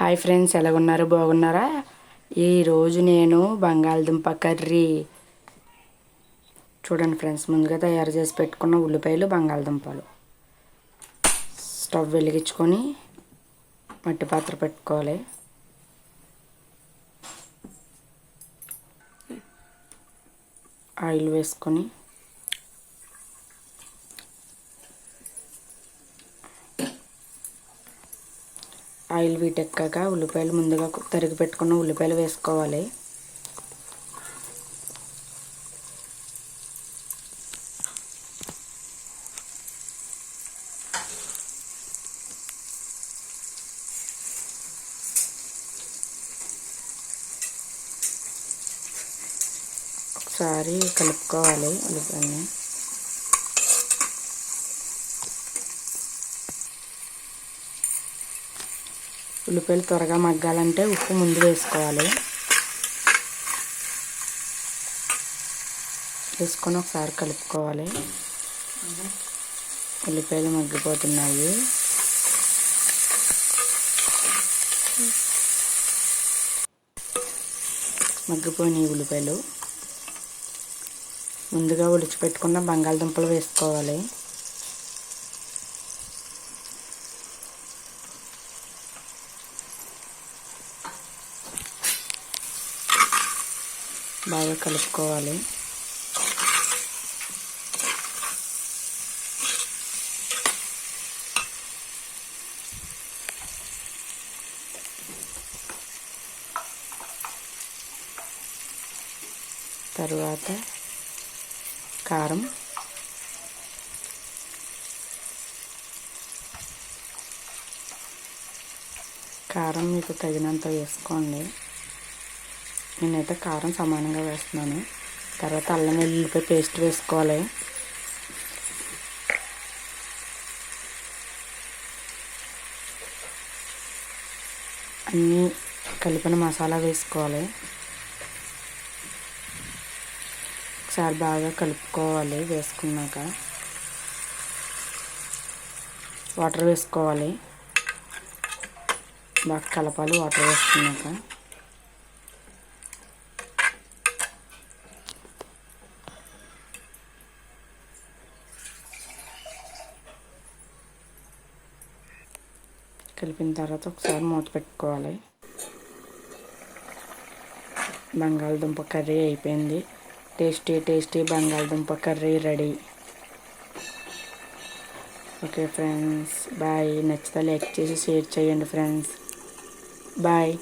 Hi friends ఎలాగున్నారు? బాగున్నారా? ఈరోజు నేను బంగాళదుంప కర్రీ చూడండి ఫ్రెండ్స్ ముందుగా తయారు చేసి పెట్టుకున్న ఉల్లిపాయలు బంగాళదుంపలు. స్టవ్ వెలిగించుకొని మట్టి పాత్ర పెట్టుకోవాలి. ఆయిల్ వేసుకొని ఆయిల్ వీటెక్కాక ఉల్లిపాయలు ముందుగా తరిగి పెట్టుకున్న ఉల్లిపాయలు వేసుకోవాలి. ఒకసారి కలుపుకోవాలి ఉల్లిపాయని ఉల్లిపాయలు త్వరగా మగ్గాలంటే ఉప్పు ముందు వేసుకోవాలి. వేసుకొని ఒకసారి కలుపుకోవాలి. ఉల్లిపాయలు మగ్గిపోతున్నాయి. మగ్గిపోయినాయి ఉల్లిపాయలు. ముందుగా ఉడిచిపెట్టుకున్న బంగాళదుంపలు వేసుకోవాలి. బాగా కలుపుకోవాలి. తరువాత కారం. కారం మీకు తగినంత వేసుకోండి. నేనైతే కారం సమానంగా వేస్తున్నాను. తర్వాత అల్లం వెల్లుల్లిపాయ పేస్ట్ వేసుకోవాలి. అన్నీ కలిపిన మసాలా వేసుకోవాలి. ఒకసారి బాగా కలుపుకోవాలి వేసుకున్నాక. వాటర్ వేసుకోవాలి. బాగా కలపాలి వాటర్ వేసుకున్నాక. కలిపిన తర్వాత ఒకసారి మూత పెట్టుకోవాలి. బంగాళదుంప కర్రీ అయిపోయింది. టేస్టీ టేస్టీ బంగాళదుంప curry ready. Okay friends bye. నచ్చితే లైక్ చేసి షేర్ చేయండి ఫ్రెండ్స్. బాయ్.